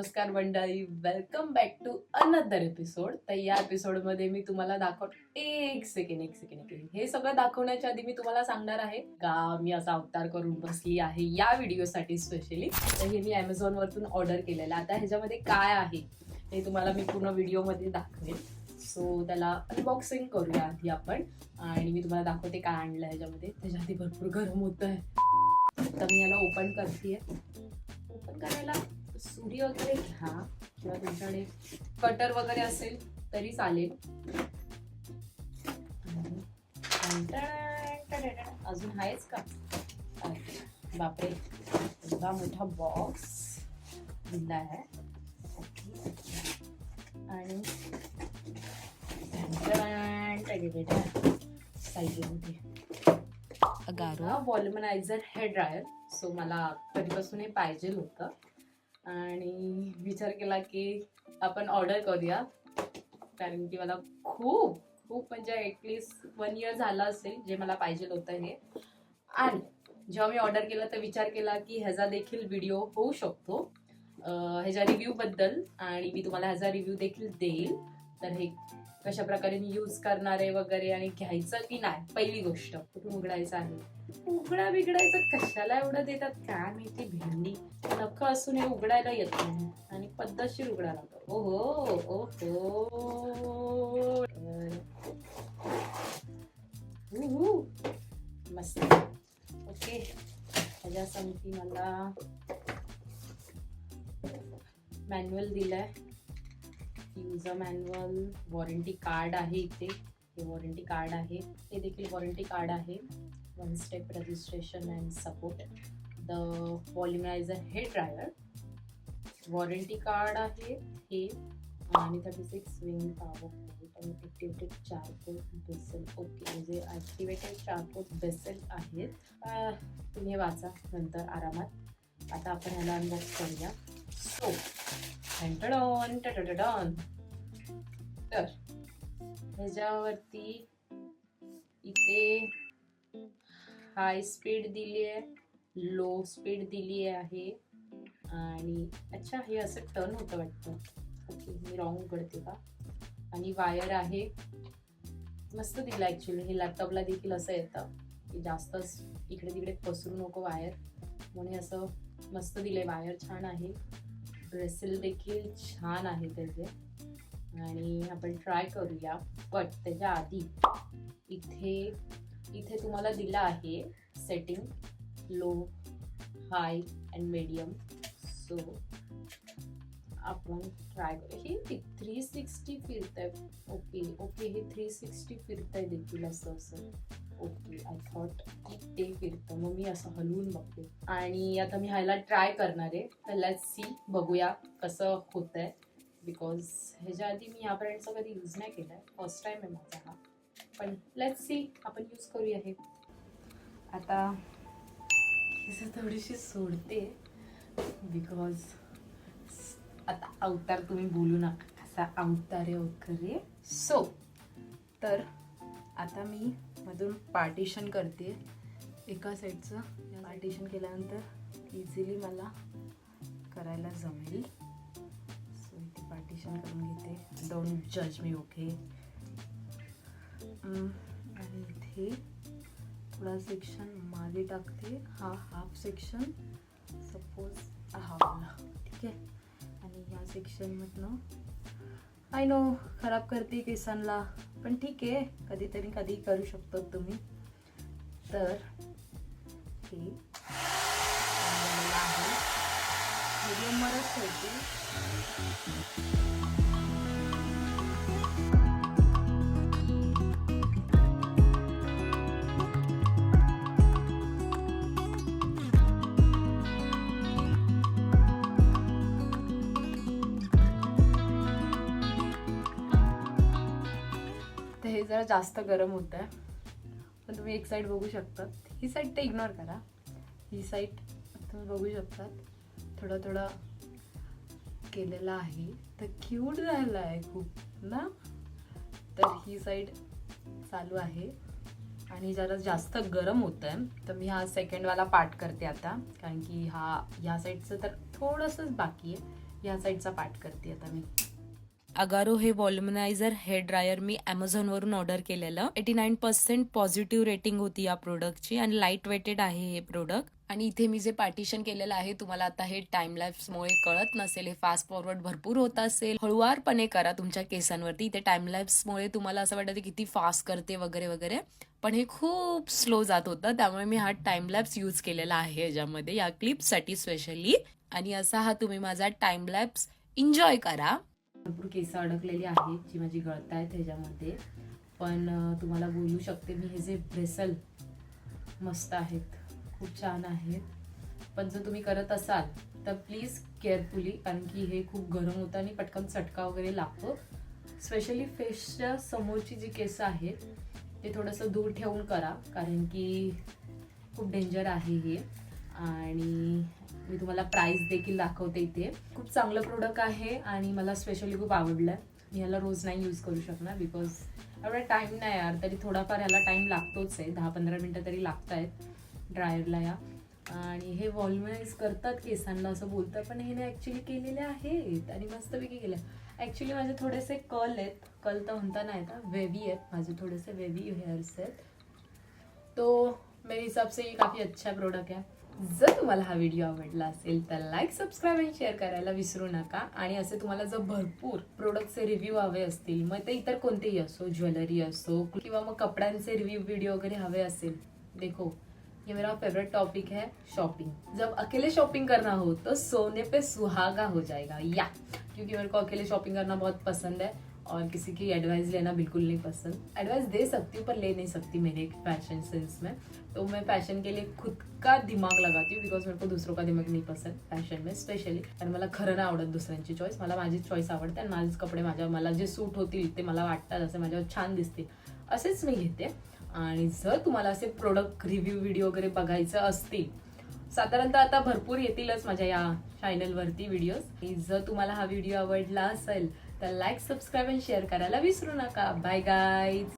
नमस्कार मंडळी. Welcome back to another episode तर या एपिसोडमध्ये मी तुम्हाला दाखव एक सेकंड एक सेकंड एक हे सगळं दाखवण्याच्या आधी मी तुम्हाला सांगणार आहे का मी असा अवतार करून बसली आहे या व्हिडिओसाठी स्पेशली तर हे मी ॲमेझॉनवरतून ऑर्डर केलेलं. आहे. आता ह्याच्यामध्ये काय आहे हे तुम्हाला मी पूर्ण व्हिडिओमध्ये दाखवेन. सो त्याला अनबॉक्सिंग करूया आधी आपण. आणि मी तुम्हाला दाखवते काय आणलं ह्याच्यामध्ये. त्याच्या आधी भरपूर गरम होतं आहे तर मी याला ओपन करते ओपन करायला सुरी वगैरे घ्या. किंवा तुमच्याकडे कटर वगैरे असेल तरी चालेल. अजून आहेच का? बापरे. एवढा मोठा बॉक्स दिला आहे. आणि वॉल्युमनायझर हेअर ड्रायर सो मला कधीपासून हे पाहिजे होतं. आणि विचार केला की आपण ऑर्डर करूया. कारण की मला खूप खूप म्हणजे ॲटलिस्ट वन इयर झालं असेल जे मला पाहिजे होतं हे. आणि जेव्हा मी ऑर्डर केलं तर विचार केला की ह्याचा देखील व्हिडिओ होऊ शकतो. अं, ह्याच्या रिव्ह्यूबद्दल आणि मी तुम्हाला ह्याचा रिव्ह्यू देखील देईल. तर हे कशा प्रकारे मी यूज करणार आहे वगैरे आणि घ्यायचं की नाही पहिली गोष्ट. कुठून उघडायचं आहे? उघडा बिघडायचं कशाला एवढं देतात? काय माहिती भेंडी. नख असून हे उघडायला येत नाही. आणि पद्धतशीर उघडा लागतो ओहो ओहो. मस्त. ओके. ह्याच्या मला मॅन्युअल दिलाय. युजर मॅन्युअल वॉरंटी कार्ड आहे इथे. हे वॉरंटी कार्ड आहे. हे देखील वॉरंटी कार्ड आहे. One step registration and support the volumizer हे ड्रायर वॉरंटी कार्ड आहे हे. आणि थर्टी सिक्स विंग पॉवर आणि ॲक्टिवेटेड चारकोल बेसल ओके म्हणजे ॲक्टिवेटेड चारकोल बेसल आहेत. तुम्ही वाचा नंतर आरामात. आता आपण ह्याला अनबॉक्स करूया. सो टन टन तर ह्याच्यावरती इथे हाय स्पीड दिली आहे लो स्पीड दिली आहे. आणि अच्छा हे असं टर्न होतं वाटतं. ओके मी रॉंग उघडते का? आणि वायर आहे. मस्त दिलं ॲक्च्युली हे लॅपटॉपला देखील असं येतं की जास्तच इकडे तिकडे पसरू नको वायर म्हणून असं मस्त दिले वायर छान आहे. ब्रेसेल देखील छान आहे त्याचे. आणि आपण ट्राय करूया बट त्याच्या आधी इथे इथे तुम्हाला दिलं आहे setting low high and medium so आपण ट्राय करू. हे थ्री सिक्स्टी फिरत आहे ओके ओके हे थ्री सिक्स्टी फिरत आहे देखील असं असं. ओके आय थॉट ते फिरतं. मग मी असं हलवून बघते. आणि आता मी ह्याला ट्राय करणार आहे. तर लेट्स सी बघूया कसं होतंय. बिकॉज ह्याच्या आधी मी यापर्यंतचा कधी यूज नाही केला आहे फर्स्ट टाईम आहे माझा हा. पण लेट्स सी आपण यूज करूया हे. आता केस थोडीशी सोडते. बिकॉज आता अवतार तुम्ही बोलू नका. कसा अवतार आहे वगैरे सो तर आता मी मधून पार्टिशन करते एका साईडचं पार्टिशन केल्यानंतर इझिली मला करायला जमेल. सो इथे पार्टिशन करून घेते. डोंट जज मी ओके आणि इथे थोडा सेक्शन मागे टाकते. हा हाफ सेक्शन सपोज हा ठीक आहे? आणि ह्या सेक्शनमधनं आय नो खराब करते केसांना पण ठीक आहे कधीतरी कधी करू शकतो तुम्ही. तर हे आणलेलं आहे. ठेवते. हे जरा जास्त गरम होत आहे. पण तुम्ही एक साईड बघू शकतात ही साईड ते इग्नोर करा. ही साईड तुम्ही बघू शकतात थोडं थोडं केलेलं आहे. तर क्यूट झालं आहे खूप ना? तर ही साईड चालू आहे. आणि जरा जास्त गरम होतं आहे. तर मी हा सेकंडवाला पार्ट करते आता. कारण की हा ह्या साईडचं तर थोडंसंच बाकी आहे. ह्या साईडचा पार्ट करते आता मी. अगारो हे वॉल्युमनायझर हेअर ड्रायर मी अमेझॉनवरून ऑर्डर केलेलं. Eighty nine percent positive rating होती या प्रोडक्टची आणि लाइट वेटेड आहे हे प्रोडक्ट. आणि इथे मी जे पार्टिशन केलेलं आहे तुम्हाला आता हे टाइम लॅप्समुळे कळत नसेल हे फास्ट फॉरवर्ड भरपूर होत असेल. हळुवारपणे करा तुमच्या केसांवरती. इथे टाइम लॅप्समुळे तुम्हाला असं वाटतं किती फास्ट करते वगैरे वगैरे. पण हे खूप स्लो जात होतं. त्यामुळे मी हा टाइम लॅब्स यूज केलेला आहे याच्यामध्ये या क्लिपसाठी स्पेशली आणि असा हा तुम्ही माझा टाइम लॅब्स एन्जॉय करा. भरपूर केस अडकलेली आहेत जी माझी गळत आहेत ह्याच्यामध्ये. पण तुम्हाला बोलू शकते मी हे जे ब्रेसल मस्त आहेत. खूप छान आहेत. पण जर तुम्ही करत असाल तर प्लीज केअरफुली कारण की हे खूप गरम होतं आणि पटकन चटका वगैरे लागतो. स्पेशली फेसच्या समोरची जी केस आहेत ते थोडंसं दूर ठेवून करा कारण की खूप डेंजर आहे हे. आणि मी तुम्हाला प्राइस देखील दाखवते इथे. खूप चांगलं प्रोडक्ट आहे आणि मला स्पेशली खूप आवडलं मी ह्याला रोज नाही यूज करू शकणार बिकॉज एवढा टाईम नाही यार. तरी थोडाफार ह्याला टाईम लागतोच आहे. दहा पंधरा मिनटं तरी लागत आहेत ड्रायरला या. आणि हे वॉल्युमाइज करतात केसांना असं बोलतात पण हे ॲक्च्युली केलेले आहेत आणि मस्तपैकी केले ॲक्च्युली माझे थोडेसे कल आहेत. कल तर म्हणता नाही येत. वेवी आहेत. माझे थोडेसे वेवी हेअर्स आहेत. तो मेरे हिसाब से ये काफ़ी अच्छा प्रोडक्ट आहे. जर तुम्हाला हा व्हिडिओ आवडला असेल तर लाईक सबस्क्राईब आणि शेअर करायला विसरू नका. आणि असे तुम्हाला जर भरपूर प्रोडक्टचे रिव्ह्यू हवे असतील मग ते इतर कोणतेही असो ज्वेलरी असो किंवा मग कपड्यांचे रिव्ह्यू व्हिडिओ वगैरे हवे असेल देखो ये मेरा फेवरेट टॉपिक है शॉपिंग जब अकेले शॉपिंग करना हो तो सोने पे सुहागा हो जाएगा. या. क्योंकि मेरे को अकेले शॉपिंग करना बहुत पसंद है. और किसी की एडवाइस लेना बिल्कुल नहीं पसंद। एडवाइस दे सकती हूँ पर ले नहीं सकती मेरे फैशन सेंस में। तो मैं फैशन के लिए खुद का दिमाग लगाती हूँ बिकॉज मेरे को दूसरों का दिमाग नहीं पसंद फॅशन में स्पेशली आणि मला खरं नाही आवडत दुसऱ्यांची चॉईस मला माझी चॉईस आवडते आणि माझेच कपडे माझ्या मला जे सूट होतील ते मला वाटतात असे माझ्यावर छान दिसतील. असेच मी घेते. आणि जर तुम्हाला असे प्रोडक्ट रिव्ह्यू व्हिडिओ वगैरे बघायचं असतील साधारणतः आता भरपूर येतीलच माझ्या या चॅनलवरती व्हिडिओज जर तुम्हाला हा व्हिडिओ आवडला असेल तर लाईक सबस्क्राईब आणि शेअर करायला विसरू नका. Bye guys